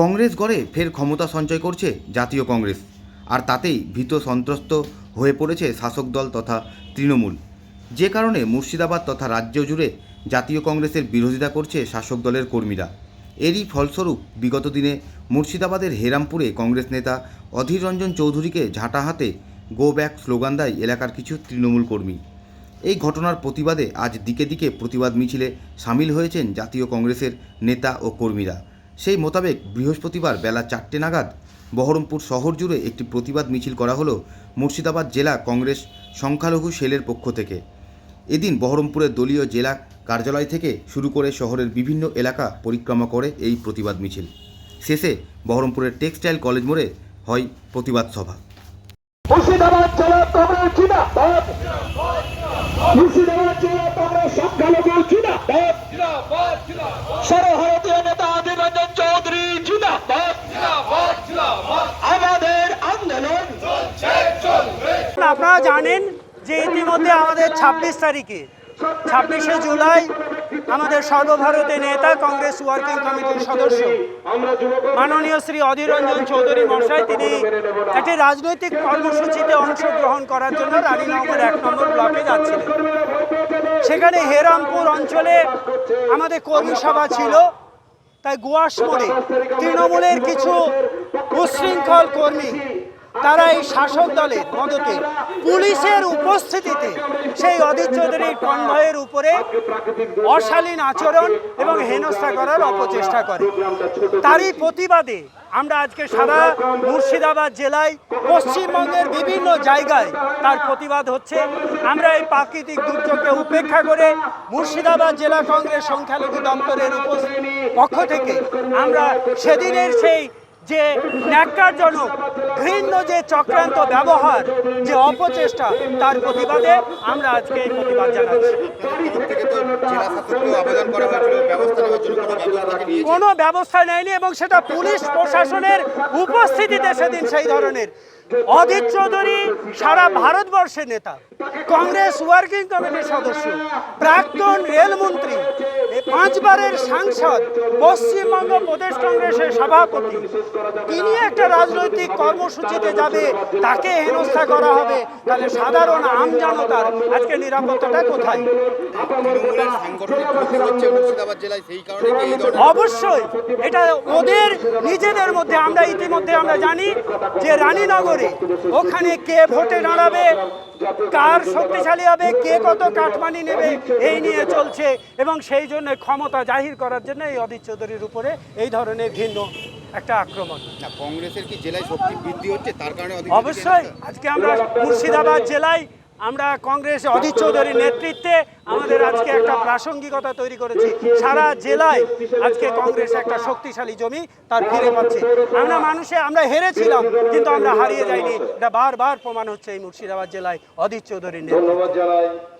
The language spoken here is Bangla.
কংগ্রেস গড়ে ফের ক্ষমতা সঞ্চয় করছে জাতীয় কংগ্রেস। আর তাতেই ভীত সন্ত্রস্ত হয়ে পড়েছে শাসক দল তথা তৃণমূল। যে কারণে মুর্শিদাবাদ তথা রাজ্য জুড়ে জাতীয় কংগ্রেসের বিরোধিতা করছে শাসক দলের কর্মীরা। এরই ফলস্বরূপ বিগত দিনে মুর্শিদাবাদের হেরামপুরে কংগ্রেস নেতা অধীর রঞ্জন চৌধুরীকে ঝাঁটা হাতে গো ব্যাক স্লোগান দেয় এলাকার কিছু তৃণমূল কর্মী। এই ঘটনার প্রতিবাদে আজ দিকে দিকে প্রতিবাদ মিছিলে সামিল হয়েছেন জাতীয় কংগ্রেসের নেতা ও কর্মীরা। সেই মোতাবেক বৃহস্পতিবার বেলা চারটে নাগাদ বহরমপুর শহর জুড়ে একটি প্রতিবাদ মিছিল করা হলো মুর্শিদাবাদ জেলা কংগ্রেস সংখ্যালঘু সেলের পক্ষ থেকে। এদিন বহরমপুরের দলীয় জেলা কার্যালয় থেকে শুরু করে শহরের বিভিন্ন এলাকা পরিক্রমা করে এই প্রতিবাদ মিছিল। শেষে বহরমপুরের টেক্সটাইল কলেজ মোড়ে হয় প্রতিবাদ সভা। মুর্শিদাবাদ জেলা কংগ্রেস জিন্দাবাদ। মুর্শিদাবাদ জেলা কংগ্রেস সংখ্যালঘু নেতা আপনারা জানেন যে ইতিমধ্যে আমাদের ছাব্বিশ তারিখে, ছাব্বিশে জুলাই আমাদের সর্বভারতীয় নেতা, কংগ্রেস ওয়ার্কিং কমিটির সদস্য মাননীয় শ্রী অধীর রঞ্জন চৌধুরী মশাই তিনি একটি রাজনৈতিক কর্মসূচিতে অংশগ্রহণ করার জন্য রানীনগর এক নম্বর ব্লকে যাচ্ছিলেন। সেখানে হেরামপুর অঞ্চলে আমাদের কর্মী সভা ছিল। তাই গুয়াশ তৃণমূলের কিছু উশৃঙ্খল কর্মী তারা এই শাসক দলের মদতে পুলিশের উপস্থিতিতে সেই অধীর চৌধুরীর কনভয়ের উপরে অশালীন আচরণ এবং হেনস্থা করার অপচেষ্টা করে। তারই প্রতিবাদে আমরা আজকে সারা মুর্শিদাবাদ জেলায় পশ্চিমবঙ্গের বিভিন্ন জায়গায় তার প্রতিবাদ হচ্ছে। আমরা এই প্রাকৃতিক দুর্যোগকে উপেক্ষা করে মুর্শিদাবাদ জেলা কংগ্রেস সংখ্যালঘু দপ্তরের পক্ষ থেকে আমরা সেদিনের সেই যে ন্যাক্কারজনক, ঘৃণ্য যে চক্রান্ত ব্যবহার, যে অপচেষ্টা, তার প্রতিবাদে আমরা আজকে এই প্রতিবাদ জানাচ্ছি। কোনো ব্যবস্থা নেয়নি এবং সেটা পুলিশ প্রশাসনের উপস্থিতিতে সেদিন সেই ধরনের। অধীর চৌধুরী সারা ভারতবর্ষের নেতা, কংগ্রেস ওয়ার্কিং কমিটির সদস্য, প্রাক্তন রেলমন্ত্রী পাঁচবারের সাংসদ পশ্চিমবঙ্গ প্রদেশ কংগ্রেসের সভাপতি। তিনি একটা রাজনৈতিক কর্মসূচিতে যাবে, তাকে হেনস্থা করা হবে। তাহলে সাধারণ আম জনতার আজকে নিরাপত্তাটা কোথায়? অবশ্যই, এটা ওদের, নিজেদের মধ্যে আমরা ইতিমধ্যে আমরা জানি যে রানীনগরে ওখানে কে ভোটে দাঁড়াবে কার শক্তিশালী হবে কে কত কাঠমানি নেবে এই নিয়ে চলছে। এবং সেই জন্য ক্ষমতা জাহির করার জন্য এই অদিত চৌধুরীর উপরে এই ধরনের ভিন্ন একটা আক্রমণ। না কংগ্রেসের কি জেলায় শক্তি বৃদ্ধি হচ্ছে? তার কারণে অবশ্যই। আজকে আমরা মুর্শিদাবাদ জেলায় আমরা কংগ্রেস অজিত চৌধুরীর নেতৃত্বে আমাদের আজকে একটা প্রাসঙ্গিকতা তৈরি করেছি। সারা জেলায় আজকে কংগ্রেস একটা শক্তিশালী জমি তার ফিরে পাচ্ছে। আমরা মানুষে, আমরা হেরেছিলাম, কিন্তু আমরা হারিয়ে যাইনি। এটা বারবার প্রমাণ হচ্ছে এই মুর্শিদাবাদ জেলায় অজিত চৌধুরীর নেতৃত্বে।